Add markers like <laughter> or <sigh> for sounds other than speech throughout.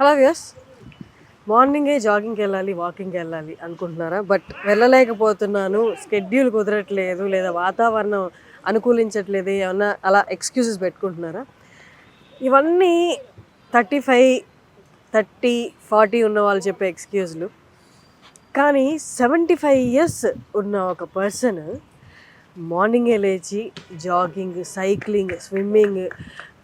Hello views మార్నింగే జాగింగ్కి వెళ్ళాలి వాకింగ్కి వెళ్ళాలి అనుకుంటున్నారా? బట్ వెళ్ళలేకపోతున్నాను స్కెడ్యూల్ కుదరట్లేదు లేదా వాతావరణం అనుకూలించట్లేదు ఏమన్నా అలా ఎక్స్క్యూజెస్ పెట్టుకుంటున్నారా? ఇవన్నీ థర్టీ ఫైవ్ థర్టీ ఫార్టీ ఉన్న వాళ్ళు చెప్పే ఎక్స్క్యూజ్లు కానీ సెవెంటీ ఫైవ్ ఇయర్స్ ఉన్న ఒక పర్సన్ మార్నింగే లేచి జాగింగ్ సైక్లింగ్ స్విమ్మింగ్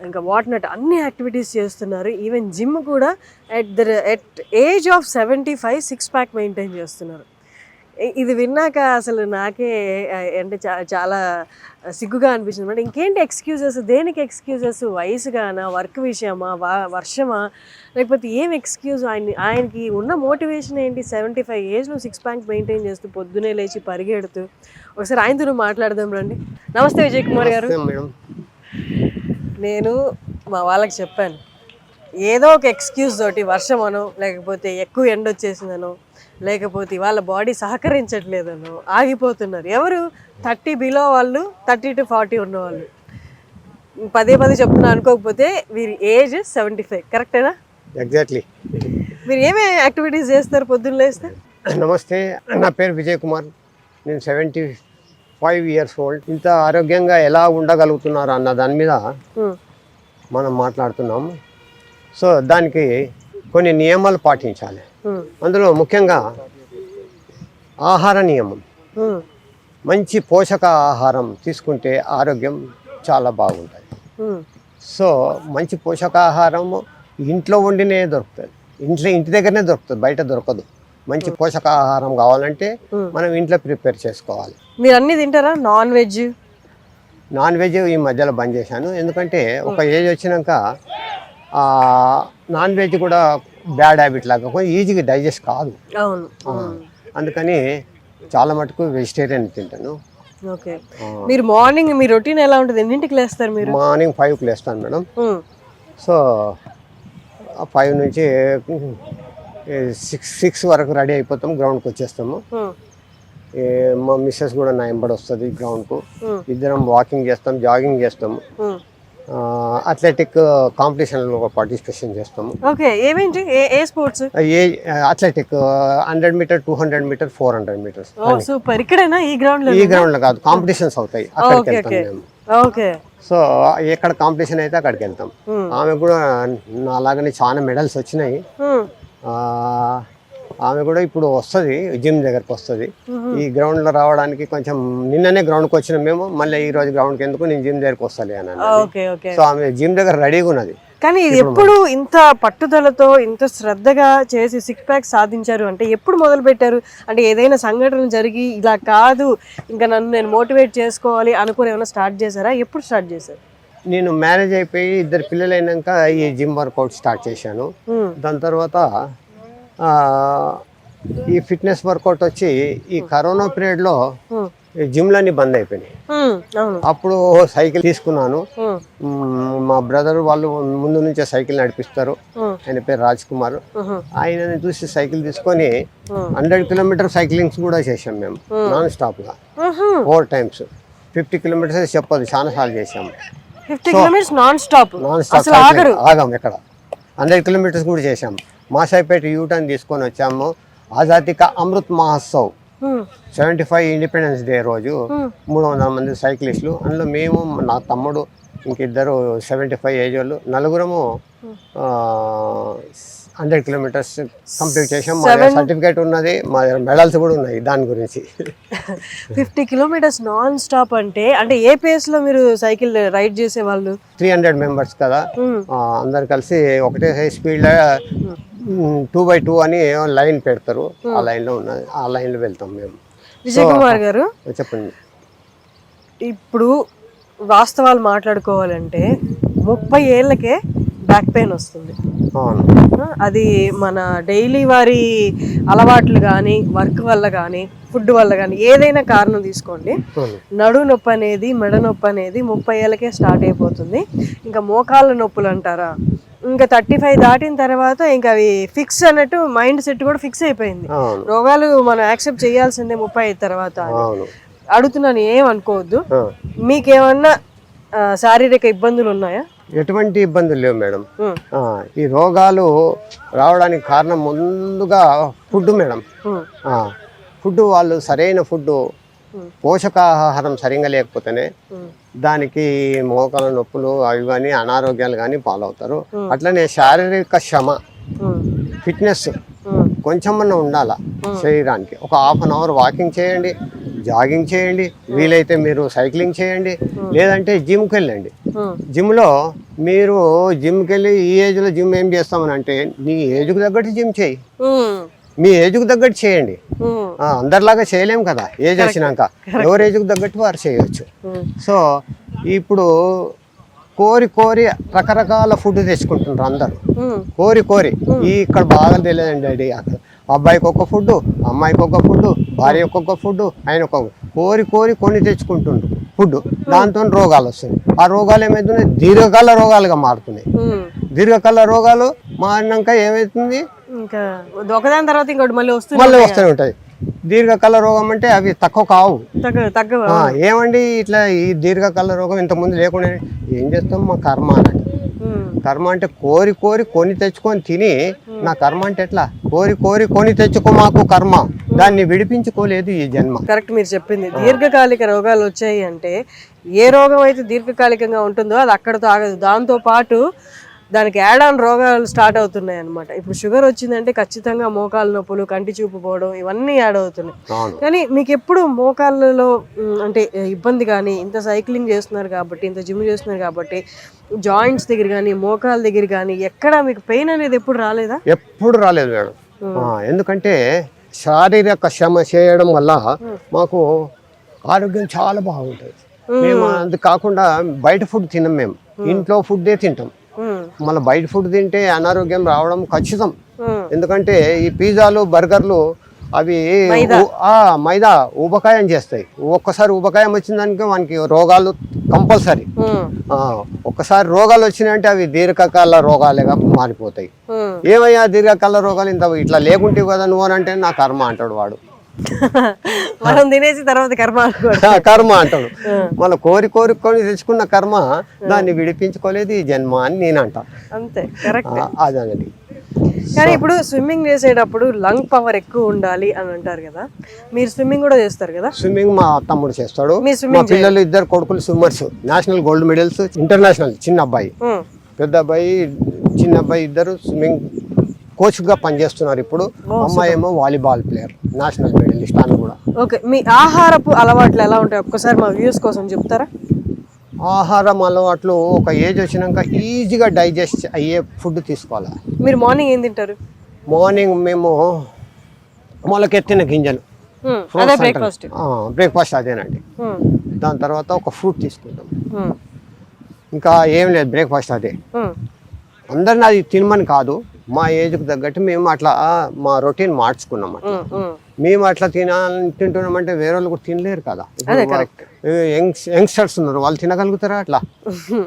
ఇంకా వాట్ నట్ అన్ని యాక్టివిటీస్ చేస్తున్నారు. ఈవెన్ జిమ్ కూడా at the at age of seventy five six pack maintain చేస్తున్నారు. ఇది విన్నాక అసలు నాకే అంటే చా చాలా సిగ్గుగా అనిపించింది. అంటే ఇంకేంటి ఎక్స్క్యూజెస్? దేనికి ఎక్స్క్యూజెస్? వయసుగానా? వర్క్ విషయమా? వా- వర్షమా? లేకపోతే ఏం ఎక్స్క్యూజ్? ఆయన ఆయనకి ఉన్న మోటివేషన్ ఏంటి? సెవెంటీ ఫైవ్ ఏజ్లో సిక్స్ ప్యాక్ మెయింటైన్ చేస్తూ పొద్దునే లేచి పరిగెడుతూ. ఒకసారి ఆయనతో మాట్లాడదాం రండి. నమస్తే విజయ్ కుమార్ గారు. మేడం. నేను మా వాళ్ళకి చెప్పాను. ఏదో ఒక ఎక్స్క్యూజ్ తోటి వర్షం అనో లేకపోతే ఎక్కువ ఎండ వచ్చేసిందనో లేకపోతే వాళ్ళ బాడీ సహకరించట్లేదనో ఆగిపోతున్నారు. ఎవరు? థర్టీ బిలో వాళ్ళు థర్టీ టు ఫార్టీ ఉన్నవాళ్ళు. పదే పదే చెప్తున్నా అనుకోకపోతే వీరి ఏజ్ సెవెంటీ ఫైవ్. కరెక్టేనా? ఎగ్జాక్ట్లీ మీరు ఏమేమి యాక్టివిటీస్ చేస్తారు పొద్దున్న లేస్తే? నమస్తే నా పేరు విజయ్ కుమార్. నేను సెవెంటీ ఫైవ్ ఇయర్స్ ఓల్డ్ ఇంత ఆరోగ్యంగా ఎలా ఉండగలుగుతున్నారు అన్న దాని మీద హ్మ్. మనం మాట్లాడుతున్నాము సో దానికి కొన్ని నియమాలు పాటించాలి హ్మ్. అందులో ముఖ్యంగా ఆహార నియమం హ్మ్. మంచి పోషక ఆహారం తీసుకుంటే ఆరోగ్యం చాలా బాగుంటుంది. సో మంచి పోషకాహారం ఇంట్లో వండినే దొరుకుతుంది ఇంట్లో ఇంటి దగ్గరనే దొరుకుతుంది బయట దొరకదు మంచి పోషకాహారం కావాలంటే Hmm. మనం ఇంట్లో ప్రిపేర్ చేసుకోవాలి మీరు అన్నీ తింటారా? Non veg? నాన్ వెజ్ ఈ మధ్యలో బంద్ చేశాను. ఎందుకంటే ఒక ఏజ్ వచ్చినాక నాన్ వెజ్ కూడా బ్యాడ్ హ్యాబిట్ లాగా కొంచెం ఈజీగా డైజెస్ట్ కాదు. అందుకని చాలా మటుకు వెజిటేరియన్ తింటాను. ఓకే. మీరు మార్నింగ్ మీ రొటీన్ ఎలా ఉంటుంది? ఎన్నింటికి లేస్తారు మీరు? మార్నింగ్ ఫైవ్కి లేస్తాను మేడం. సో ఫైవ్ నుంచి సిక్స్ సిక్స్ వరకు రెడీ అయిపోతాం గ్రౌండ్కి వచ్చేస్తాము. మా మిస్సెస్ కూడా నా ఎంబడి వస్తుంది గ్రౌండ్కు. ఇద్దరం వాకింగ్ చేస్తాం జాగింగ్ చేస్తాము హ్మ్. అథ్లెటిక్ కాంపిటీషన్లో పార్టిసిపేషన్ చేస్తాము ఓకే ఏమేంటి? ఏ స్పోర్ట్స్ ఏ athletic hundred meter two hundred meter four hundred meters super ఇక్కడేనా? ఈ గ్రౌండ్లో కాదు. కాంపిటీషన్స్ అవుతాయి. అక్కడికి ఓకే. వెళ్తాం ఓకే మేము. ఓకే. సో ఎక్కడ కాంపిటీషన్ అయితే అక్కడికి వెళ్తాం. ఆమె కూడా నాలాగనే చాలా మెడల్స్ వచ్చినాయి. ఆమె కూడా ఇప్పుడు వస్తుంది జిమ్ దగ్గరకు వస్తుంది. ఈ గ్రౌండ్లో రావడానికి కొంచెం నిన్ననే గ్రౌండ్కి వచ్చిన మేము మళ్ళీ ఈ రోజు గ్రౌండ్కి ఎందుకు నేను జిమ్ దగ్గరకు వస్తాలి అని అన్నది. Okay okay. సో ఆమె జిమ్ దగ్గర రెడీగా ఉన్నది. కానీ ఇది ఎప్పుడు ఇంత పట్టుదలతో ఇంత శ్రద్ధగా చేసి సిక్స్ ప్యాక్ సాధించారు అంటే ఎప్పుడు మొదలు పెట్టారు? అంటే ఏదైనా సంఘటన జరిగి ఇలా కాదు ఇంకా నన్ను నేను మోటివేట్ చేసుకోవాలి అనుకుని ఏమైనా స్టార్ట్ చేశారా? ఎప్పుడు స్టార్ట్ చేశారు? నేను మ్యారేజ్ అయిపోయి ఇద్దరు పిల్లలు అయినాక ఈ జిమ్ వర్కౌట్ స్టార్ట్ చేశాను. దాని తర్వాత ఈ ఫిట్నెస్ వర్కౌట్ వచ్చి ఈ కరోనా పీరియడ్లో. జిమ్లన్నీ బంద్ అయిపోయినాయి. అప్పుడు సైకిల్ తీసుకున్నాను. మా బ్రదర్ వాళ్ళు ముందు నుంచే సైకిల్ నడిపిస్తారు. ఆయన పేరు రాజ్ కుమార్. ఆయనని చూసి సైకిల్ తీసుకొని. హండ్రెడ్ కిలోమీటర్ సైక్లింగ్స్ కూడా చేసాం మేము నాన్ స్టాప్గా. Four times. ఫిఫ్టీ కిలోమీటర్స్ చెప్పదు చాలా సార్లు చేసాము fifty kilometres non stop. Non stop ఆగాం ఎక్కడ? హండ్రెడ్ కిలోమీటర్స్ కూడా చేసాం మాసాయిపేట యూటర్న్ తీసుకొని వచ్చాము. Azadi ka Amrit Mahotsav. Seventy five independence day రోజు మూడు వందల మంది సైక్లిస్టులు అందులో మేము నా తమ్ముడు ఇంకిద్దరు సెవెంటీ ఫైవ్ ఏజ్ వాళ్ళు నలుగురము హండ్రెడ్ కిలోమీటర్స్ కంప్లీట్ చేసాం మా సర్టిఫికేట్ ఉన్నది మా దగ్గర మెడల్స్ కూడా ఉన్నాయి దాని గురించి. <laughs> ఫిఫ్టీ కిలోమీటర్స్ నాన్ స్టాప్ అంటే అంటే ఏ పేస్లో మీరు సైకిల్ రైడ్ చేసేవాళ్ళు? త్రీ హండ్రెడ్ మెంబర్స్ కదా. అందరు కలిసి ఒకటే స్పీడ్లో టూ బై టూ అని లైన్ పెడతారు. ఆ లైన్లో ఉన్నది ఆ లైన్లో వెళ్తాం మేము. విజయ్ కుమార్ గారు చెప్పండి. ఇప్పుడు వాస్తవాలు మాట్లాడుకోవాలంటే ముప్పై ఏళ్ళకే బ్యాక్ పెయిన్ వస్తుంది. అది మన డైలీ వారి అలవాట్లు కానీ వర్క్ వల్ల కానీ ఫుడ్ వల్ల కానీ ఏదైనా కారణం తీసుకోండి. నడు నొప్పి అనేది మెడ నొప్పి అనేది ముప్పై ఏళ్ళకే స్టార్ట్ అయిపోతుంది. ఇంకా మోకాళ్ళ నొప్పులు అంటారా? ఇంకా థర్టీ ఫైవ్ దాటిన తర్వాత ఇంకా అవి ఫిక్స్ అన్నట్టు మైండ్ సెట్ కూడా ఫిక్స్ అయిపోయింది. రోగాలు మనం యాక్సెప్ట్ చేయాల్సిందే ముప్పై ఐదు తర్వాత అడుగుతున్నాను ఏం అనుకోవద్దు. ఆ. మీకేమన్నా శారీరక ఇబ్బందులు ఉన్నాయా? ఎటువంటి ఇబ్బందులు లేవు మేడం. ఈ రోగాలు రావడానికి కారణం ముందుగా ఫుడ్ మేడం. ఫుడ్ వాళ్ళు సరైన ఫుడ్ పోషకాహారం సరిగా లేకపోతేనే దానికి మోకాల నొప్పులు అవి కానీ అనారోగ్యాలు కానీ పాలవుతారు. అట్లనే శారీరక శ్రమ ఫిట్నెస్ కొంచెమన్నా ఉండాల శరీరానికి. ఒక హాఫ్ అన్ అవర్ వాకింగ్ చేయండి జాగింగ్ చేయండి వీలైతే మీరు సైక్లింగ్ చేయండి లేదంటే జిమ్కి వెళ్ళండి. జిమ్లో మీరు జిమ్కి వెళ్ళి ఈ ఏజ్లో జిమ్ ఏం చేస్తామని అంటే నీ ఏజ్కి తగ్గట్టు జిమ్ చేయి. మీ ఏజ్కి తగ్గట్టు చేయండి. అందరిలాగా చేయలేం కదా. ఏజ్ వచ్చినాక. ఎవరి ఏజ్కి తగ్గట్టు వారు చేయవచ్చు ఉమ్, సో ఇప్పుడు కోరి కోరి రకరకాల ఫుడ్ తెచ్చుకుంటున్నారు అందరు. ఉమ్, కోరి కోరి. ఈ ఇక్కడ బాగా తెలియదండి డాడీ అక్కడ అబ్బాయికి ఒక ఫుడ్ అమ్మాయికి ఒక ఫుడ్ భార్యకి ఒక ఫుడ్ ఆయన ఒక కోరి కోరి కొని తెచ్చుకుంటుండ్రు ఫుడ్ దాంతో రోగాలు వస్తాయి ఆ రోగాలు ఏమవుతున్నాయి దీర్ఘకాల రోగాలుగా మారుతున్నాయి. దీర్ఘకాల రోగాలు మారినాక ఏమవుతుంది ఇంకా ఒకదాని తర్వాత ఇంకోటి మళ్ళీ వస్తుంది మళ్ళీ వస్తూనే ఉంటాయి. దీర్ఘకాల రోగం అంటే అవి తక్కువ కావు. ఏమండి ఇట్లా ఈ దీర్ఘకాల రోగం ఇంతకుముందు లేకుండా ఏం చేస్తాం? మా కర్మ అన్నట్టు. ఉమ్, కర్మ అంటే కోరి కోరి కొని తెచ్చుకొని తిని నా కర్మ అంటే ఎట్లా? కోరి కోరి కొని తెచ్చుకో మాకు కర్మ. దాన్ని విడిపించుకోలేదు ఈ జన్మ. కరెక్ట్ మీరు చెప్పింది. దీర్ఘకాలిక రోగాలు వచ్చాయి అంటే ఏ రోగం అయితే దీర్ఘకాలికంగా ఉంటుందో అది అక్కడతో ఆగదు. దాంతో పాటు దానికి యాడ్ ఆన్ రోగాలు స్టార్ట్ అవుతున్నాయి అనమాట ఇప్పుడు షుగర్ వచ్చిందంటే ఖచ్చితంగా మోకాలు నొప్పులు కంటి చూపు పోవడం ఇవన్నీ యాడ్ అవుతున్నాయి. కానీ మీకు ఎప్పుడు మోకాళ్ళలో అంటే ఇబ్బంది కానీ ఇంత సైక్లింగ్ చేస్తున్నారు కాబట్టి ఇంత జిమ్ చేస్తున్నారు కాబట్టి జాయింట్స్ దగ్గర కానీ మోకాల దగ్గర కానీ ఎక్కడ మీకు పెయిన్ అనేది ఎప్పుడు రాలేదా? ఎప్పుడు రాలేదు మేడం. ఎందుకంటే శారీరక శ్రమ చేయడం వల్ల మాకు ఆరోగ్యం చాలా బాగుంటుంది. మేము అది కాకుండా బయట ఫుడ్ తినం మేము. ఇంట్లో ఫుడ్డే తింటాం. మళ్ళీ బయట ఫుడ్ తింటే అనారోగ్యం రావడం ఖచ్చితం. ఎందుకంటే ఈ పిజ్జాలు బర్గర్లు అవి మైదా. ఊబకాయం చేస్తాయి. ఒక్కసారి ఊబకాయం వచ్చిందానికి వానికి రోగాలు కంపల్సరీ. ఒక్కసారి రోగాలు వచ్చినాయంటే అవి దీర్ఘకాల రోగాలుగా మారిపోతాయి. ఏమయ్యా దీర్ఘకాల రోగాలు ఇంత ఇట్లా లేకుంటే కదా నువ్వు అని అంటే నా కర్మ అంటాడు వాడు. <laughs> మనం తినేసి తర్వాత కర్మ కర్మ అంటాడు. మళ్ళీ కోరి కోరి కొని తెచ్చుకున్న కర్మ దాన్ని విడిపించుకోలేదు ఈ జన్మ అని నేను అంటా అంతే కరెక్ట్ ఆ, అదండి కానీ ఇప్పుడు స్విమ్మింగ్ చేసేటప్పుడు లంగ్ పవర్ ఎక్కువ ఉండాలి అని అంటారు కదా. మీరు స్విమ్మింగ్ కూడా చేస్తారు కదా? స్విమ్మింగ్ మా తమ్ముడు చేస్తాడు. మీ పిల్లలు ఇద్దరు కొడుకులు swimmers. National gold medals international చిన్న అబ్బాయి. పెద్ద అబ్బాయి చిన్న అబ్బాయి ఇద్దరు స్విమ్మింగ్ కోచ్గా పనిచేస్తున్నారు ఇప్పుడు అమ్మాయి ఏమో వాలీబాల్ ప్లేయర్ నేషనల్ మెడలిస్ట్ ఆమె కూడా. ఓకే మీ ఆహారపు అలవాట్లు ఎలా ఉంటాయి? ఒక్కసారి మా వ్యూస్ కోసం చెప్తారా? ఆహారం అలవాట్లు ఒక ఏజ్ వచ్చినాక ఈజీగా డైజెస్ట్ అయ్యే ఫుడ్ తీసుకోవాలి. మీరు మార్నింగ్ ఏం తింటారు? మార్నింగ్ మేము మొలకెత్తిన గింజలు. బ్రేక్ఫాస్ట్ బ్రేక్ఫాస్ట్ అదేనండి. దాని తర్వాత ఒక ఫ్రూట్ తీసుకుంటాం. ఇంకా ఏం లేదు బ్రేక్ఫాస్ట్ అదే. అందరిని అది తినమని కాదు. మా ఏజ్కి తగ్గట్టు మేము అట్లా మా రొటీన్ మార్చుకున్నాం అట్లా. మేము అట్లా తిన తింటున్నామంటే వేరే వాళ్ళు కూడా తినలేరు కదా. యంగ్స్టర్స్ ఉన్నారు వాళ్ళు తినగలుగుతారా అట్లా?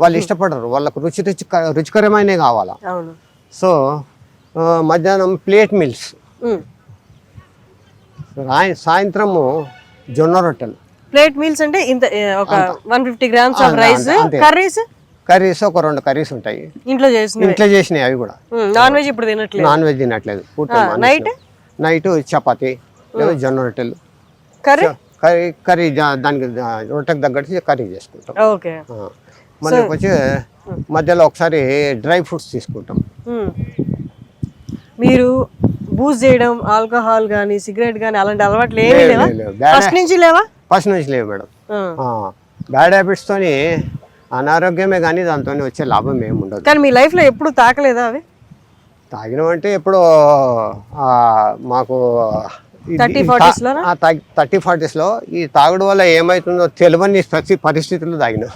వాళ్ళు <laughs> ఇష్టపడరు వాళ్ళకు రుచి రుచి రుచికరమైనవి కావాలా? సో మధ్యాహ్నం ప్లేట్ మిల్స్. సాయంత్రము జొన్న రొట్టెలు. ప్లేట్ మీల్స్ అంటే ఇంత ఒక one fifty grams of rice. Curries? Curries ఒక రెండు కర్రీస్ ఉంటాయి. ఇంట్లో చేసినవి? ఇంట్లో చేసినాయి అవి కూడా. నాన్ వెజ్ ఇప్పుడు తినట్లేదు. నాన్ వెజ్ తినట్లేదు. నైట్ నైట్ చపాతి లేదా జొన్న రొట్టెలు. కర్రీ? కర్రీ కర్రీ దానికి రొట్టెకి తగ్గట్టు కర్రీ చేసుకుంటాం. ఓకే. మళ్ళీ వచ్చి మధ్యలో ఒకసారి డ్రై ఫ్రూట్స్ తీసుకుంటాం. మీరు బూజ్ చేయడం ఆల్కహాల్ కానీ సిగరెట్ కానీ అలాంటి అలవాట్లు ఏమీ లేవా? ఫస్ట్ నుంచి లేవా? ఫస్ట్ నుంచి లేవు మేడం. బ్యాడ్ హ్యాబిట్స్తోని అనారోగ్యమే కానీ దాంతో వచ్చే లాభం ఏమి ఉండదు. కానీ మీ లైఫ్లో ఎప్పుడు తాకలేదా అవి? తాగినామంటే ఎప్పుడో మాకు ఇది- 30, ఈ 40s తా- లోనా? ఆ, తాగి- థర్టీ ఫార్టీస్లో ఈ తాగుడు వల్ల ఏమైతుందో తెలియని పరిస్థితుల్లో తాగినాం.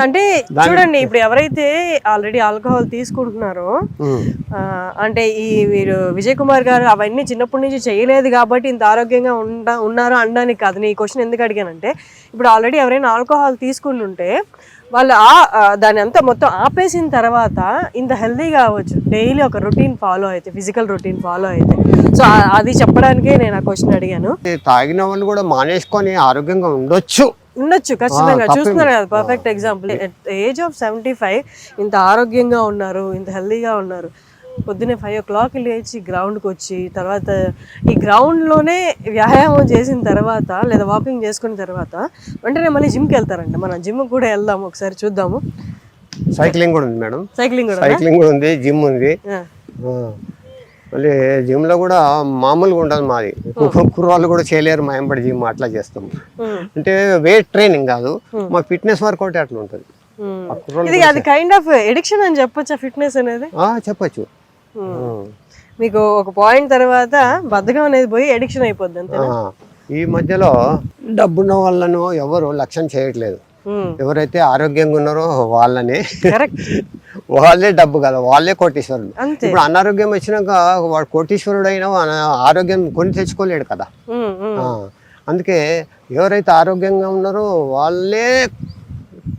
అంటే చూడండి ఇప్పుడు ఎవరైతే ఆల్రెడీ ఆల్కహాల్ తీసుకుంటున్నారో అంటే ఈ వీరు విజయ్ కుమార్ గారు అవన్నీ చిన్నప్పటి నుంచి చేయలేదు కాబట్టి ఇంత ఆరోగ్యంగా ఉండ ఉన్నారు అనడానికి కాదు నీ క్వశ్చన్ ఎందుకు అడిగానంటే ఇప్పుడు ఆల్రెడీ ఎవరైనా ఆల్కహాల్ తీసుకుంటుంటే వాళ్ళు ఆ దాని అంతా మొత్తం ఆపేసిన తర్వాత ఇంత హెల్తీగా అవ్వచ్చు. డైలీ ఒక రొటీన్ ఫాలో అయితే ఫిజికల్ రొటీన్ ఫాలో అయితే. సో అది చెప్పడానికే నేను ఆ క్వశ్చన్ అడిగాను. తాగిన వాళ్ళు కూడా మానేసుకొని ఆరోగ్యంగా ఉండొచ్చు. ఉండొచ్చు ఖచ్చితంగా. చూస్తున్నారు కదా perfect example age of seventy five ఇంత ఆరోగ్యంగా ఉన్నారు ఇంత హెల్దీగా ఉన్నారు. పొద్దున్నే ఫైవ్ ఓ క్లాక్ లేచి గ్రౌండ్కి వచ్చి తర్వాత ఈ గ్రౌండ్లోనే వ్యాయామం చేసిన తర్వాత లేదా వాకింగ్ చేసుకున్న తర్వాత వెంటనే మళ్ళీ జిమ్కి వెళ్తారంట. మనం జిమ్ కూడా వెళ్దాము ఒకసారి చూద్దాము. సైక్లింగ్ కూడా ఉంది మేడం. సైక్లింగ్ కూడా సైక్లింగ్ కూడా ఉంది జిమ్ ఉంది. మళ్ళీ జిమ్లో కూడా మామూలుగా ఉండదు మాది. కుర్రాళ్ళు కూడా చేయలేరు మా ఎంబడి జిమ్ అట్లా చేస్తాం. అంటే వెయిట్ ట్రైనింగ్ కాదు మా ఫిట్నెస్ వర్కౌట్ అట్లా ఉంటుంది. ఇది అది కైండ్ ఆఫ్ ఎడిక్షన్ అని చెప్పొచ్చా ఫిట్నెస్ అనేది? చెప్పొచ్చు. మీకు ఒక పాయింట్ తర్వాత బద్ధకం అనేది పోయి ఎడిక్షన్ అయిపోద్ది అంతే. ఈ మధ్యలో డబ్బున్న వాళ్ళను ఎవరు లక్ష్యం చేయట్లేదు. ఎవరైతే ఆరోగ్యంగా ఉన్నారో వాళ్ళని <laughs> వాళ్ళే డబ్బు కదా వాళ్ళే కోటీశ్వరుడు ఇప్పుడు అనారోగ్యం వచ్చినాక వాడు కోటీశ్వరుడు అయినా ఆరోగ్యం కొని తెచ్చుకోలేడు కదా. అందుకే ఎవరైతే ఆరోగ్యంగా ఉన్నారో వాళ్ళే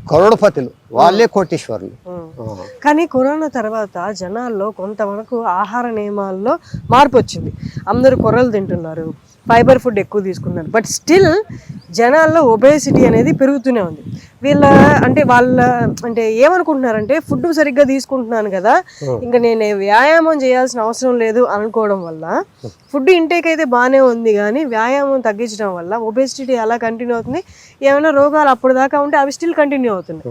కరోడపతులు. వాళ్ళే కోటీశ్వరులు. కానీ కరోనా తర్వాత జనాల్లో కొంతవరకు ఆహార నియమాల్లో మార్పు వచ్చింది. అందరూ కొర్రలు తింటున్నారు ఫైబర్ ఫుడ్ ఎక్కువ తీసుకున్నారు. బట్ స్టిల్ జనాల్లో ఒబేసిటీ అనేది పెరుగుతూనే ఉంది. వీళ్ళ అంటే వాళ్ళ అంటే ఏమనుకుంటున్నారంటే ఫుడ్ సరిగ్గా తీసుకుంటున్నాను కదా ఇంకా నేను వ్యాయామం చేయాల్సిన అవసరం లేదు అనుకోవడం వల్ల ఫుడ్ ఇంటేక్ అయితే బాగానే ఉంది కానీ వ్యాయామం తగ్గించడం వల్ల ఒబేసిటీ అలా కంటిన్యూ అవుతుంది. ఏమైనా రోగాలు అప్పుడు దాకా ఉంటే అవి స్టిల్ కంటిన్యూ అవుతున్నాయి.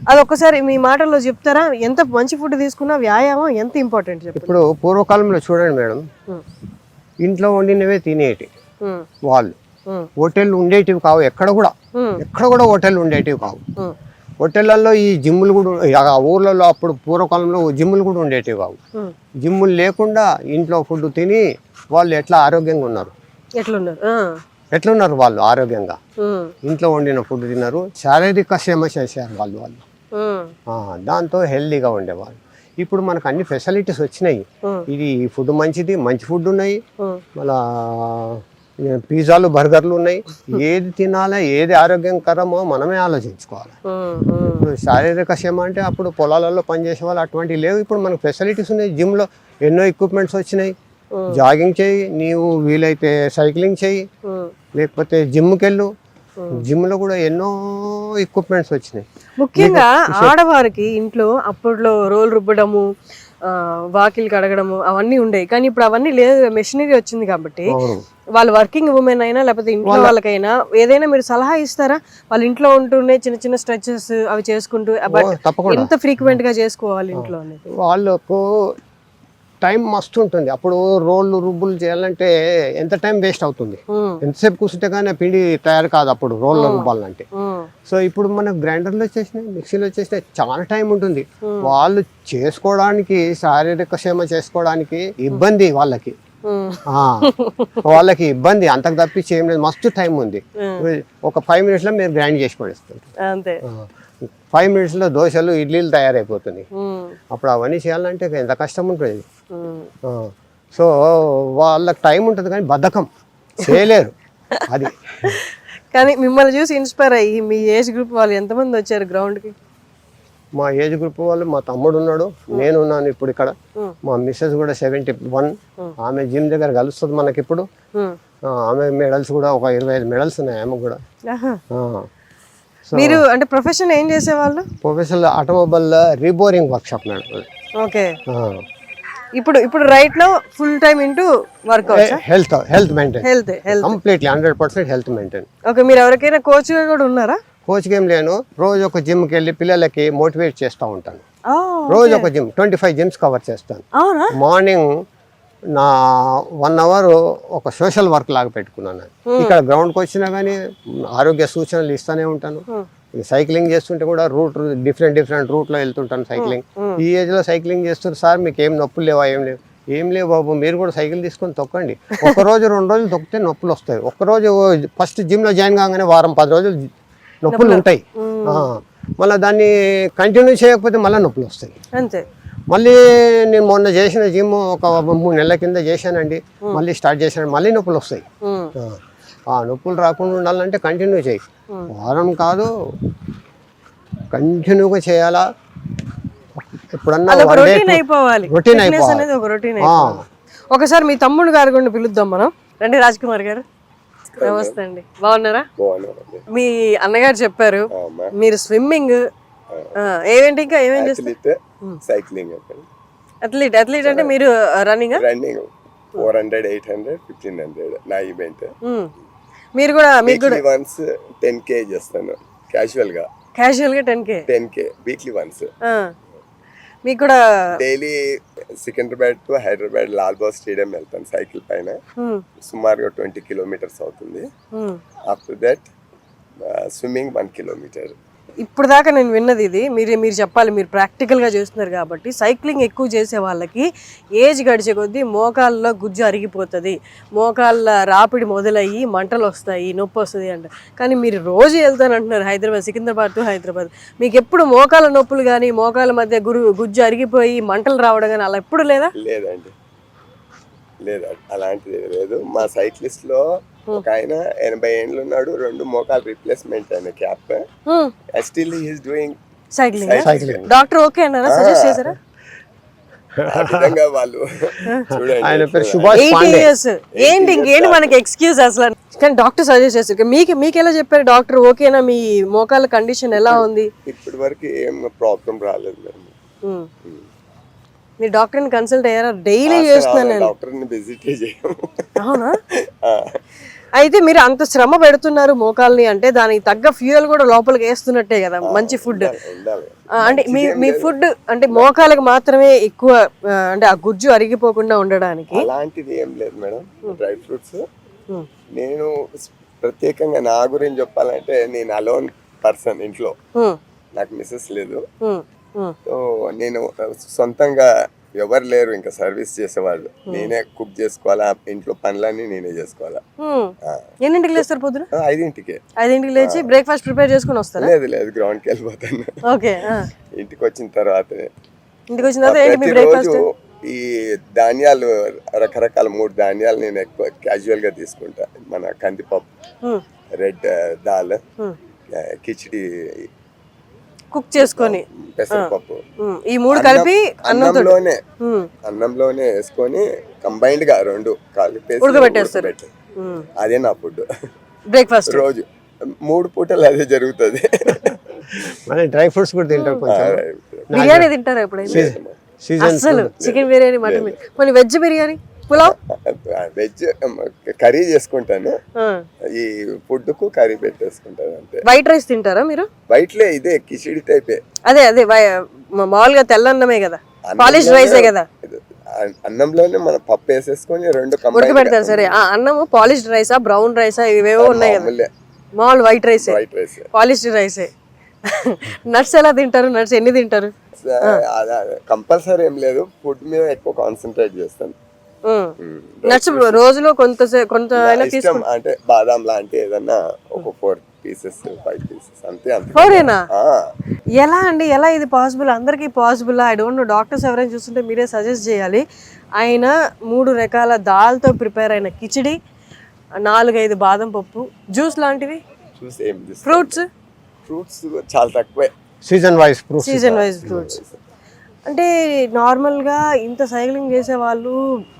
అది ఒక్కసారి మీ మాటల్లో చెప్తారా? ఎంత మంచి ఫుడ్ తీసుకున్నా వ్యాయామం ఎంత ఇంపార్టెంట్ ఇప్పుడు పూర్వకాలంలో చూడండి మేడం ఇంట్లో వండినవే తినేటి వాళ్ళు. హోటళ్ళు ఉండేటివి కావు ఎక్కడ కూడా. ఎక్కడ కూడా హోటళ్ళు ఉండేటివి కావు. హోటళ్ళల్లో ఈ జిమ్ములు కూడా ఆ ఊర్లలో అప్పుడు పూర్వకాలంలో జిమ్ములు కూడా ఉండేటివి కావు. జిమ్ములు లేకుండా ఇంట్లో ఫుడ్ తిని వాళ్ళు ఎట్లా ఆరోగ్యంగా ఉన్నారు? ఎట్లున్నారు? ఎట్లున్నారు వాళ్ళు ఆరోగ్యంగా? ఇంట్లో వండిన ఫుడ్ తిన్నారు. శారీరక శ్రమ చేశారు వాళ్ళు వాళ్ళు. దాంతో హెల్దీగా ఉండేవాళ్ళు. ఇప్పుడు మనకు అన్ని ఫెసిలిటీస్ వచ్చినాయి. ఇది ఫుడ్ మంచిది మంచి ఫుడ్ ఉన్నాయి. మళ్ళా పిజ్జాలు బర్గర్లు ఉన్నాయి. ఏది తినాలా ఏది ఆరోగ్యకరమో మనమే ఆలోచించుకోవాలి. ఇప్పుడు శారీరక శ్రమ అంటే అప్పుడు పొలాలలో పనిచేసే వాళ్ళు అటువంటివి లేవు. ఇప్పుడు మనకు ఫెసిలిటీస్ ఉన్నాయి. జిమ్లో ఎన్నో ఎక్విప్మెంట్స్ వచ్చినాయి. జాగింగ్ చేయి నీవు వీలైతే సైక్లింగ్ చేయి. లేకపోతే జిమ్కి వెళ్ళు జిమ్లో కూడా ఎన్నో ఎక్విప్మెంట్స్ వచ్చినాయి. ముఖ్యంగా ఆడవారికి ఇంట్లో అప్పట్లో రోల్ రుబ్బడము వాకిలు కడగడము అవన్నీ ఉండేవి. కానీ ఇప్పుడు అవన్నీ లేదు మెషినరీ వచ్చింది కాబట్టి వాళ్ళు వర్కింగ్ ఉమెన్ అయినా లేకపోతే ఇంట్లో వాళ్ళకైనా ఏదైనా మీరు సలహా ఇస్తారా? వాళ్ళ ఇంట్లో ఉంటూనే చిన్న చిన్న స్ట్రెచెస్ అవి చేసుకుంటూ ఎంత ఫ్రీక్వెంట్గా చేసుకోవాలి ఇంట్లో వాళ్ళకు టైం మస్తు ఉంటుంది. అప్పుడు రోళ్ళు రుబ్బులు చేయాలంటే ఎంత టైం వేస్ట్ అవుతుంది? ఎంతసేపు కూర్చుంటే కానీ పిండి తయారు కాదు అప్పుడు రోళ్ళు రుబ్బాలంటే. సో ఇప్పుడు మనకు గ్రైండర్లు వచ్చేసినాయి మిక్సీలు వచ్చేసినాయి చాలా టైం ఉంటుంది. వాళ్ళు చేసుకోవడానికి శారీరక శ్రమ చేసుకోవడానికి ఇబ్బంది వాళ్ళకి. వాళ్ళకి ఇబ్బంది అంతకు తప్పించి ఏం లేదు మస్తు టైం ఉంది. ఒక ఫైవ్ మినిట్స్లో మీరు గ్రైండ్ చేసి పడేస్తారు. అంతే. ఫైవ్ మినిట్స్లో దోశలు ఇడ్లీలు తయారైపోతున్నాయి. అప్పుడు అవన్నీ చేయాలంటే ఎంత కష్టం ఉంటుంది. సో వాళ్ళకి టైం ఉంటుంది కానీ బద్ధకం. చేయలేరు. అది. <laughs> కానీ మిమ్మల్ని చూసి ఇన్స్పైర్ అయ్యి మీ ఏజ్ గ్రూప్ వాళ్ళు ఎంతమంది వచ్చారు గ్రౌండ్కి? మా ఏజ్ గ్రూప్ వాళ్ళు మా తమ్ముడు ఉన్నాడు నేను ఉన్నాను ఇప్పుడు ఇక్కడ. మా మిస్సెస్ కూడా సెవెంటీ వన్ ఆమె జిమ్ దగ్గర కలుస్తుంది మనకి ఇప్పుడు. ఆమె మెడల్స్ కూడా ఒక ఇరవై ఐదు మెడల్స్ ఉన్నాయి ఆమె కూడా. మీరు అంటే ప్రొఫెషన్ ఏం చేసేవాళ్ళు? Professional automobile reboring workshop madam okay. ఇప్పుడు ఇప్పుడు రైట్లో full time into workout health health maintain health health completely hundred percent health maintain okay మీరు ఎవరికైనా కోచ్ కూడా ఉన్నారా? కోచ్కి ఏం లేను. రోజు ఒక జిమ్కి వెళ్ళి పిల్లలకి మోటివేట్ చేస్తూ ఉంటాను. రోజు ఒక gym twenty five gyms cover చేస్తాను మార్నింగ్ నా వన్ అవర్ ఒక సోషల్ వర్క్ లాగా పెట్టుకున్నాను. ఇక్కడ గ్రౌండ్కి వచ్చినా కానీ ఆరోగ్య సూచనలు ఇస్తూనే ఉంటాను. ఈ సైక్లింగ్ చేస్తుంటే కూడా రూట్ డిఫరెంట్ డిఫరెంట్ రూట్లో వెళ్తుంటాను సైక్లింగ్. ఈ ఏజ్లో సైక్లింగ్ చేస్తున్నారు సార్ మీకు ఏం నొప్పులు లేవా? ఏం లేవు. ఏం లేవు బాబు మీరు కూడా సైకిల్ తీసుకొని తొక్కండి. <laughs> ఒక రోజు రెండు రోజులు తొక్కితే నొప్పులు వస్తాయి. ఒక రోజు ఫస్ట్ జిమ్లో జాయిన్ కాగానే వారం పది రోజులు నొప్పులు ఉంటాయి. మళ్ళీ దాన్ని కంటిన్యూ చేయకపోతే మళ్ళీ నొప్పులు వస్తాయి. అంతే. మళ్ళీ నేను మొన్న చేసిన జిమ్ ఒక మూడు నెలల కింద చేశానండి. మళ్ళీ స్టార్ట్ చేశాను. మళ్ళీ నొప్పులు వస్తాయి. ఆ, నొప్పులు రాకుండా ఉండాలంటే కంటిన్యూ చేయి. వారం కాదు కంటిన్యూగా చేయాలా? ఎప్పుడన్నా రొటీన్ అయిపోవాలి. అనేది ఒక రొటీన్. ఒకసారి మీ తమ్ముడు గారు కూడా పిలుద్దాం మనం. రండి రాజ్ కుమార్ గారు. నమస్తే. అండి. బాగున్నారా? మీ అన్నగారు చెప్పారు మీరు స్విమ్మింగ్ ఏమేంటి ఇంకా ఏమేం చేస్తారు? అథ్లీట్ సైక్లింగ్ అథ్లీట్ అథ్లీట్ అంటే. మీరు running running four hundred eight hundred fifteen hundred నా ఈవెంట్ మీరు కూడా మీకు కూడా. వీక్లీ వన్స్ టెన్ కే చేస్తాను క్యాజువల్గా. క్యాజువల్గా ten K ten K weekly once మీకు కూడా daily Secunderabad to Hyderabad Lal Bagh stadium వెళ్తాను సైకిల్ పైన. ఉమ్, సుమారుగా ట్వంటీ కిలోమీటర్స్ అవుతుంది. After that swimming one kilometre ఇప్పుడు దాకా నేను విన్నది ఇది. మీరు మీరు చెప్పాలి మీరు ప్రాక్టికల్గా చేస్తున్నారు కాబట్టి సైక్లింగ్ ఎక్కువ చేసే వాళ్ళకి ఏజ్ గడిచే కొద్దీ మోకాళ్ళలో గుజ్జు అరిగిపోతుంది. మోకాళ్ళ రాపిడి మొదలయ్యి మంటలు వస్తాయి నొప్పి వస్తుంది అంట. కానీ మీరు రోజు వెళ్తాను అంటున్నారు హైదరాబాద్ సికింద్రాబాద్ టు హైదరాబాద్. మీకు ఎప్పుడు మోకాళ్ళ నొప్పులు కానీ మోకాళ్ళ మధ్య గురు గుజ్జు అరిగిపోయి మంటలు రావడం కానీ అలా ఎప్పుడు లేదా? లేదండి. లేదు అలాంటిది లేదు. మా సైక్లిస్ట్లో ఒక ఆయన ఎనభై ఏండ్లు ఉన్నాడు రెండు మోకాలు రిప్లేస్మెంట్ అయిన cap still he's doing cycling cycling doctor okay అన్నారా? సజెస్ట్ చేశారా? విధంగా వాళ్ళు ఆయన పేరు చూడండి. సుభాష్ ఎయిటీ పాండే ఇయర్స్ ఏంటి ఇంకేంటి మనకి ఎక్స్క్యూజ్ అసలు? కానీ డాక్టర్ సజెస్ట్ చేస్తారు మీకు మీకు ఎలా చెప్పారు డాక్టర్ ఓకేనా మీ మోకాల కండిషన్ ఎలా ఉంది? ఇప్పటి వరకు ఏం ప్రాబ్లం రాలేదు మేడం. ఉమ్. మీరు డాక్టర్ని కన్సల్ట్ అయ్యారా? డైలీ చేస్తున్నాను నేను. డాక్టర్ని విజిట్ చేయము. అవునా? అయితే మీరు అంత శ్రమ పెడుతున్నారు మోకాల్ని అంటే దానికి తగ్గ ఫ్యూయల్ కూడా లోపలికి వేస్తున్నట్టే కదా మంచి ఫుడ్ అంటే మీ మీ ఫుడ్ అంటే మోకాలకు మాత్రమే ఎక్కువ అంటే ఆ గుజ్జు అరిగిపోకుండా ఉండడానికి. అలాంటిది ఏం లేదు మేడం. Dry fruits. నేను ప్రత్యేకంగా నా గురించి చెప్పాలంటే నేను అలోన్ పర్సన్ ఇంట్లో. నాకు మిస్సెస్ లేదు. సో నేను సొంతంగా ఎవరు లేరు ఇంకా సర్వీస్ చేసేవాళ్ళు. నేనే కుక్ చేసుకోవాలా ఇంట్లో పనులన్నీ నేనే చేసుకోవాలా. ఆ. ఎన్నింటికి లేస్తారు పొద్దున? ఐదింటికే. ఐదింటికి లేచి బ్రేక్ఫాస్ట్ ప్రిపేర్ చేసుకుని వస్తారా? లేదు లేదు గ్రౌండ్కి వెళ్ళిపోతాను. ఓకే. ఇంటికి వచ్చిన తర్వాతనే. ఇంటికి వచ్చిన తర్వాత ఏంటి మీ బ్రేక్ఫాస్ట్? ప్రతిరోజు ఈ ధాన్యాలు రకరకాల మూడు ధాన్యాలు నేను ఎక్కువ క్యాజువల్గా తీసుకుంటా. మన కందిపప్పు రెడ్ దాల్ కిచిడి కుక్ చేసుకొని. పెసరపప్పు. ఈ మూడు కలిపి అన్నంలోనే అన్నంలోనే వేసుకొని కంబైన్డ్గా రెండు కలిపేసి ఉడకబెట్టేస్తారు. ఉడకబెట్టు. అదే నా ఫుడ్. బ్రేక్ఫాస్ట్. రోజు మూడు పూటలు అదే జరుగుతుంది. మరి డ్రై ఫ్రూట్స్ కూడా తింటారు కొంచెం. బిర్యానీ తింటారా ఎప్పుడైనా? సీజన్ అసలు చికెన్ బిర్యానీ మటన్ బిర్యానీ. కొన్ని veg biryani? Pulao? Veg curry చేసుకుంటాను. ఈ ఫుడ్కు కర్రీ పెట్టేసుకుంటాను అంతే. వైట్ రైస్ తింటారా మీరు? వైట్లే ఇదే కిచిడి టైపే. అదే అదే మామూలుగా తెల్లన్నమే కదా. పాలిష్ రైసే కదా. అన్- అన్నంలోనే మనం పప్పు వేసేసుకొని రెండు ఉడకబెడతారు సరే. ఆ అన్నము పాలిష్డ్ రైసా బ్రౌన్ రైసా ఇవేవో ఉన్నాయి కదా. మామూలు. వైట్ రైసే. White rice. పాలిష్డ్ రైసే. <laughs> నట్స్ ఎలా తింటారు? నట్స్ ఎన్ని తింటారు? కంపల్సరీ ఏం లేదు. ఫుడ్ మీద ఎక్కువ కాన్సన్ట్రేట్ చేస్తాను. నట్స్ రోజులో కొంత కొంత ఇష్టం అంటే బాదాం లాంటి ఏదన్నా ఒక ఫోర్ పీసెస్ ఫైవ్ పీసెస్ అంతే అంతే. ఫోరేనా? ఎలా అండి? ఎలా ఇది పాసిబుల్? అందరికీ possible? I don't know doctors ఎవరైనా చూస్తుంటే మీరే సజెస్ట్ చేయాలి. ఆయన మూడు రకాల దాల్తో ప్రిపేర్ అయిన కిచిడి నాలుగైదు బాదం పప్పు. జ్యూస్ లాంటివి? ఏం ఫ్రూట్స్? ఫ్రూట్స్ చాలా తక్కువే. Season wise fruits season wise fruits అంటే నార్మల్గా ఇంత సైక్లింగ్ చేసే వాళ్ళు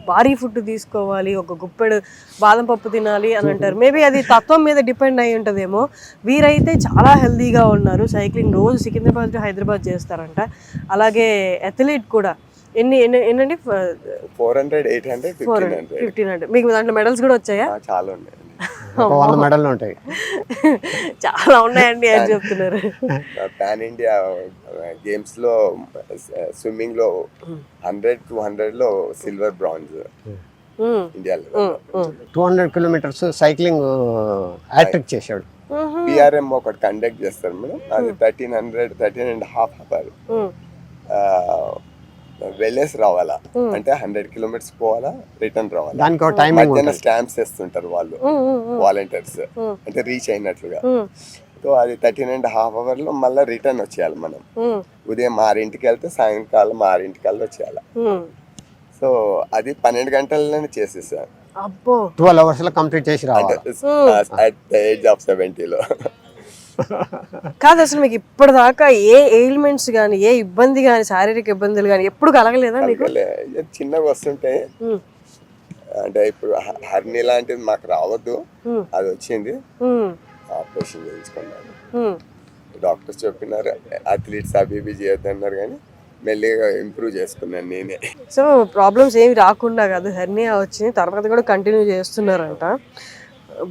భారీ ఫుడ్ తీసుకోవాలి ఒక గుప్పెడు బాదం పప్పు తినాలి అని అంటారు. <laughs> మేబీ అది తత్వం మీద డిపెండ్ అయి ఉంటుందేమో. వీరైతే చాలా హెల్తీగా ఉన్నారు. సైక్లింగ్ రోజు సికింద్రాబాద్ టు హైదరాబాద్ చేస్తారంట. అలాగే అథ్లీట్ కూడా. ఎన్ని ఎన్ని ఎన్నండి? Four hundred eight hundred fifteen hundred. Fifteen hundred. మీకు దాంట్లో మెడల్స్ కూడా వచ్చాయా? చాలా ఉన్నాయండి ఒక వంద మెడల్లో ఉంటాయి. చాలా ఉన్నాయండి అని చెప్తున్నారు. పాన్ ఇండియా గేమ్స్లో స్విమ్మింగ్లో హండ్రెడ్ టూ హండ్రెడ్లో సిల్వర్ బ్రాంజ్. ఇండియాలో two hundred kilometres cycling hattrick చేశాడు. పిఆర్ఎం ఒకటి కండక్ట్ చేస్తారు మేడం. అది thirteen hundred thirteen and half hour. వెళ్ళేసి రావాలా? అంటే హండ్రెడ్ కిలోమీటర్స్ పోవాలా? రిటర్న్ రావాలా? దానికి మధ్యాహ్నం స్టాంప్స్ వేస్తుంటారు వాళ్ళు. వాలంటీర్స్. అంటే రీచ్ అయినట్లుగా. సో అది థర్టీన్ అండ్ హాఫ్ అవర్లో మళ్ళీ రిటర్న్ వచ్చేయాలి మనం. ఉదయం ఆరింటికి వెళ్తే సాయంకాలం ఆరింటికల్లా వచ్చేయాలి. మ్మ్. సో అది పన్నెండు గంటలలోనే చేసేసాను అబ్బో. ట్వెల్వ్ అవర్స్లో కంప్లీట్ చేసి రావాలి? అట్ ద ఏజ్ ఆఫ్ సెవెంటీలో కాదు అసలు మీకు ఇప్పటిదాకా ఏ ఎయిల్మెంట్స్ కానీ ఏ ఇబ్బంది కానీ శారీరక ఇబ్బందులు కానీ ఎప్పుడు కలగలేదా మీకు చిన్నగా వస్తుంటే మ్మ్. అంటే ఇప్పుడు హర్నీ లాంటిది మాకు రావద్దు. అది వచ్చింది. ఆపరేషన్ చేయించుకున్నాను. డాక్టర్స్ చెప్పినారు అథ్లీట్స్ అవి ఇవి చేయొద్దన్నారు కానీ మెల్లిగా ఇంప్రూవ్ చేసుకున్నాను నేనే సో ప్రాబ్లమ్స్ ఏమి రాకుండా కాదు హెర్నియా వచ్చింది తర్వాత కూడా కంటిన్యూ చేస్తున్నారంట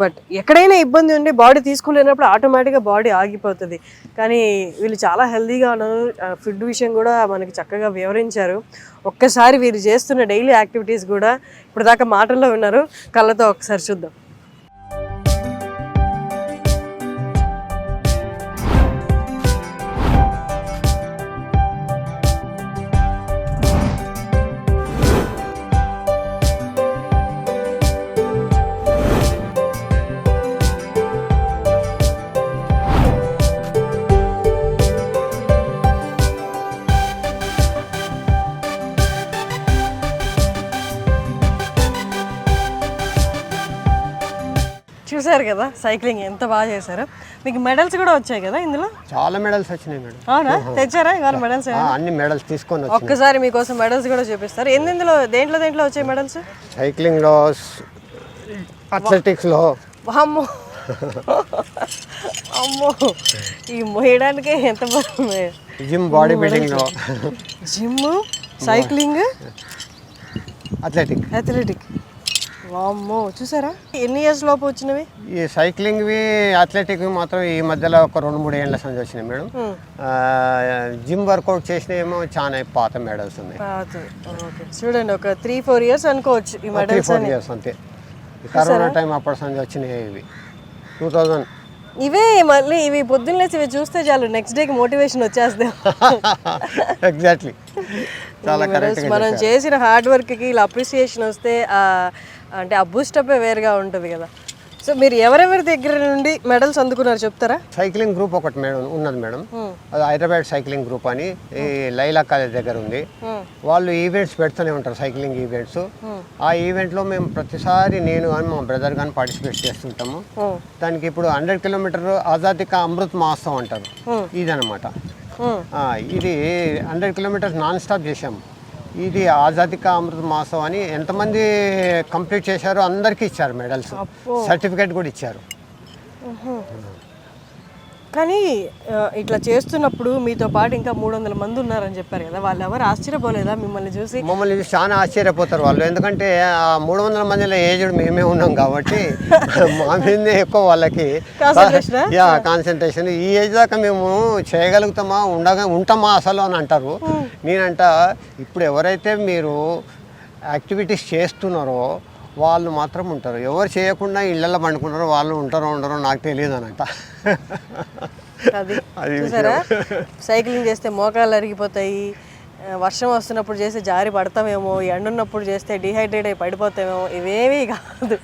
బట్ ఎక్కడైనా ఇబ్బంది ఉండి బాడీ తీసుకోలేనప్పుడు ఆటోమేటిక్గా బాడీ ఆగిపోతుంది. కానీ వీళ్ళు చాలా హెల్తీగా ఉన్నారు. ఫుడ్ విషయం కూడా మనకి చక్కగా వివరించారు. ఒక్కసారి వీరు చేస్తున్న డైలీ యాక్టివిటీస్ కూడా ఇప్పుడు దాకా మాటల్లో ఉన్నారు కళ్ళతో ఒకసారి చూద్దాం. కదా సైక్లింగ్ ఎంత బాగా చేశారు. మీకు మెడల్స్ కూడా వచ్చాయి కదా ఇందులో? చాలా మెడల్స్ వచ్చినాయి మేడం. అవునా? తెచ్చారా ఇవాళ మెడల్స్ అన్ని మెడల్స్ తీసుకొని ఒక్కసారి మీకోసం మెడల్స్ కూడా చూపిస్తారు. ఎందులో దేంట్లో దేంట్లో వచ్చాయి మెడల్స్? సైక్లింగ్లో అథ్లెటిక్స్లో. అమ్మో అమ్మో. ఈ మోయడానికి ఎంత జిమ్ బాడీ బిల్డింగ్లో. Gym cycling athletic. అథ్లెటిక్. వామ్మో చూసారా? ఎన్ని ఇయర్స్ లోపు వచ్చినవి? ఈ సైక్లింగ్వి అథ్లెటిక్ మాత్రం ఈ మధ్యలో ఒక రెండు మూడు ఏళ్ళ సంది వచ్చినాయి మేడం. జిమ్ వర్కౌట్ చేసినేమో చాలా పాత మెడల్స్ ఉన్నాయి. చూడండి ఒక త్రీ ఫోర్ ఇయర్స్ అనుకోవచ్చు ఈ మెడల్స్ ఫోర్ ఇయర్స్ అంతే. కరోనా టైం అప్పటి సంది వచ్చినాయి ఇవి. టూ థౌజండ్ ఇవే మళ్ళీ ఇవి పొద్దున్న లేచి ఇవి చూస్తే చాలు నెక్స్ట్ డేకి మోటివేషన్ వచ్చేస్తాం ఎగ్జాక్ట్లీ చాలా మనం చేసిన హార్డ్ వర్క్కి ఇలా అప్రిసియేషన్ వస్తే అంటే ఆ బూస్టప్ వేరుగా ఉంటుంది కదా. సో మీరు ఎవరెవరి దగ్గర నుండి మెడల్స్ అందుకున్నారు చెప్తారా? సైక్లింగ్ గ్రూప్ ఒకటి మేడం ఉన్నది మేడం. అది హైదరాబాద్ సైక్లింగ్ గ్రూప్ అని. ఈ లైలా కాలేజ్ దగ్గర ఉంది. వాళ్ళు ఈవెంట్స్ పెడుతూనే ఉంటారు సైక్లింగ్ ఈవెంట్స్ ఆ ఈవెంట్లో మేము ప్రతిసారి నేను కానీ మా బ్రదర్ కానీ పార్టిసిపేట్ చేస్తుంటాము. దానికి ఇప్పుడు హండ్రెడ్ కిలోమీటర్ ఆజాదీ కా అమృత్ మహోత్సవం అంటారు. ఇదనమాట ఆ, ఇది హండ్రెడ్ కిలోమీటర్స్ నాన్ స్టాప్ చేసాము ఇది ఆజాదీ కా అమృత్ మహోత్సవం అని ఎంతమంది కంప్లీట్ చేశారో అందరికీ ఇచ్చారు మెడల్స్. సర్టిఫికేట్ కూడా ఇచ్చారు. కానీ ఇట్లా చేస్తున్నప్పుడు మీతో పాటు ఇంకా మూడు వందల మంది ఉన్నారని చెప్పారు కదా వాళ్ళు ఎవరు ఆశ్చర్యపోలేదా మిమ్మల్ని చూసి? మమ్మల్ని చూసి చాలా ఆశ్చర్యపోతారు వాళ్ళు. ఎందుకంటే ఆ మూడు వందల మందిలో ఏజ్డ్ మేమే ఉన్నాం కాబట్టి <laughs> మా మీదే ఎక్కువ వాళ్ళకి? యా కాన్సన్ట్రేషన్ ఈ ఏజ్ దాకా మేము చేయగలుగుతామా ఉండగా ఉంటామా అసలు అని అంటారు. నేనంట ఇప్పుడు ఎవరైతే మీరు యాక్టివిటీస్ చేస్తున్నారో వాళ్ళు మాత్రం ఉంటారు. ఎవరు చేయకుండా ఇళ్ళల్లో పండుకుంటారో వాళ్ళు ఉంటారో ఉండరో నాకు తెలియదు అనంట అది చూసారా? సైక్లింగ్ చేస్తే మోకాళ్ళు అరిగిపోతాయి. వర్షం వస్తున్నప్పుడు చేస్తే జారి పడతామేమో ఎండున్నప్పుడు చేస్తే డిహైడ్రేట్ అయి పడిపోతామేమో ఇవేమీ కాదు.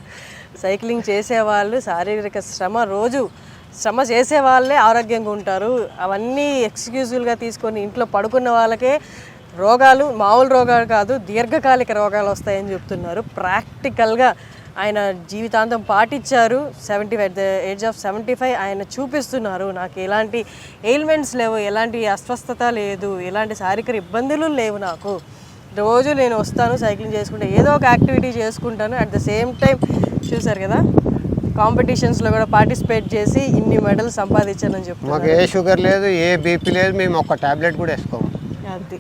సైక్లింగ్ చేసేవాళ్ళు శారీరక శ్రమ రోజు. శ్రమ చేసే వాళ్ళే ఆరోగ్యంగా ఉంటారు. అవన్నీ ఎక్స్క్యూజువల్గా తీసుకొని ఇంట్లో పడుకున్న వాళ్ళకే రోగాలు మామూలు రోగాలు కాదు దీర్ఘకాలిక రోగాలు వస్తాయని చెప్తున్నారు. ప్రాక్టికల్గా ఆయన జీవితాంతం పాటించారు. Seventy five the age of seventy five ఆయన చూపిస్తున్నారు. నాకు ఎలాంటి ఎయిల్మెంట్స్ లేవు ఎలాంటి అస్వస్థత లేదు ఎలాంటి శారీరక ఇబ్బందులు లేవు నాకు. రోజు నేను వస్తాను సైక్లింగ్ చేసుకుంటే ఏదో ఒక యాక్టివిటీ చేసుకుంటాను. అట్ ద సేమ్ టైం చూసారు కదా కాంపిటీషన్స్లో కూడా పార్టిసిపేట్ చేసి ఇన్ని మెడల్స్ సంపాదించానని చెప్తున్నారు మాకు ఏ షుగర్ లేదు ఏ బీపీ లేదు మేము ఒక టాబ్లెట్ కూడా వేసుకోము. అది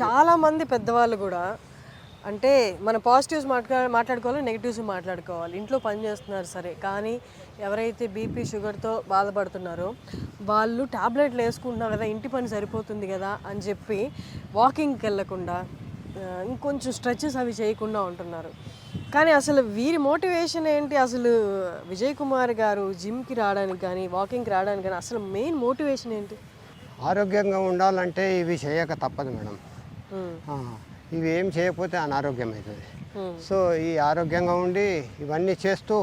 చాలామంది పెద్దవాళ్ళు కూడా అంటే మన పాజిటివ్స్ మాట్లా మాట్లాడుకోవాలి నెగిటివ్స్ మాట్లాడుకోవాలి. ఇంట్లో పని చేస్తున్నారు సరే కానీ ఎవరైతే బీపీ షుగర్తో బాధపడుతున్నారో వాళ్ళు టాబ్లెట్లు వేసుకుంటున్నారు కదా ఇంటి పని సరిపోతుంది కదా అని చెప్పి వాకింగ్కి వెళ్ళకుండా ఇంకొంచెం స్ట్రెచెస్ అవి చేయకుండా ఉంటున్నారు. కానీ అసలు వీరి మోటివేషన్ ఏంటి? అసలు విజయ్ కుమార్ గారు జిమ్కి రావడానికి కానీ వాకింగ్కి రావడానికి కానీ అసలు మెయిన్ మోటివేషన్ ఏంటి? ఆరోగ్యంగా ఉండాలంటే ఇవి చేయక తప్పదు మేడం. ఇవి ఏం చేయకపోతే అనారోగ్యం అవుతుంది సో ఈ ఆరోగ్యంగా ఉండి ఇవన్నీ చేస్తూ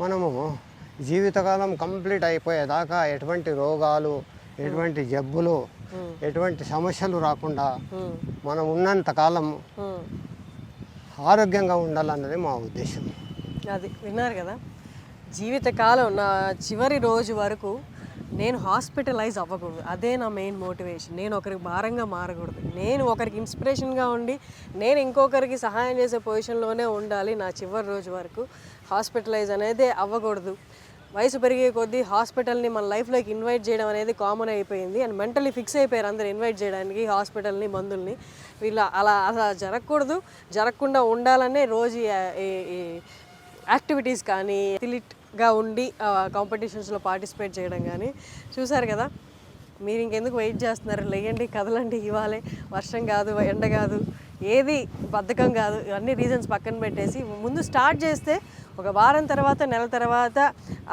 మనము జీవితకాలం కంప్లీట్ అయిపోయేదాకా ఎటువంటి రోగాలు ఎటువంటి జబ్బులు ఎటువంటి సమస్యలు రాకుండా మనం ఉన్నంత కాలం. ఆరోగ్యంగా ఉండాలన్నది మా ఉద్దేశం. అది విన్నారు కదా? జీవితకాలం నా చివరి రోజు వరకు నేను హాస్పిటలైజ్ అవ్వకూడదు. అదే నా మెయిన్ మోటివేషన్. నేను ఒకరికి భారంగా మారకూడదు. నేను ఒకరికి ఇన్స్పిరేషన్గా ఉండి నేను ఇంకొకరికి సహాయం చేసే పొజిషన్లోనే ఉండాలి నా చివరి రోజు వరకు. హాస్పిటలైజ్ అనేది అవ్వకూడదు. వయసు పెరిగే కొద్దీ హాస్పిటల్ని మన లైఫ్లోకి ఇన్వైట్ చేయడం అనేది కామన్ అయిపోయింది. అండ్ మెంటలీ ఫిక్స్ అయిపోయారు అందరు ఇన్వైట్ చేయడానికి హాస్పిటల్ని మందుల్ని. వీళ్ళు అలా అలా జరగకూడదు. జరగకుండా ఉండాలనే రోజు ఈ- ఈ యాక్టివిటీస్ కానీ గా ఉండి కాంపిటీషన్స్లో పార్టిసిపేట్ చేయడం కానీ చూసారు కదా మీరు ఇంకెందుకు వెయిట్ చేస్తున్నారు? లేయండి కదలండి ఇవ్వాలి. వర్షం కాదు ఎండ కాదు ఏది బద్ధకం కాదు. ఇవన్నీ రీజన్స్ పక్కన పెట్టేసి ముందు స్టార్ట్ చేస్తే ఒక వారం తర్వాత నెల తర్వాత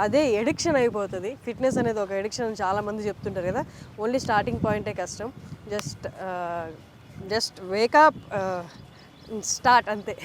అదే ఎడిక్షన్ అయిపోతుంది. ఫిట్నెస్ అనేది ఒక ఎడిక్షన్ చాలామంది చెప్తుంటారు కదా. ఓన్లీ స్టార్టింగ్ పాయింటే కష్టం. జస్ట్ జస్ట్ వేకప్ స్టార్ట్ అంతే.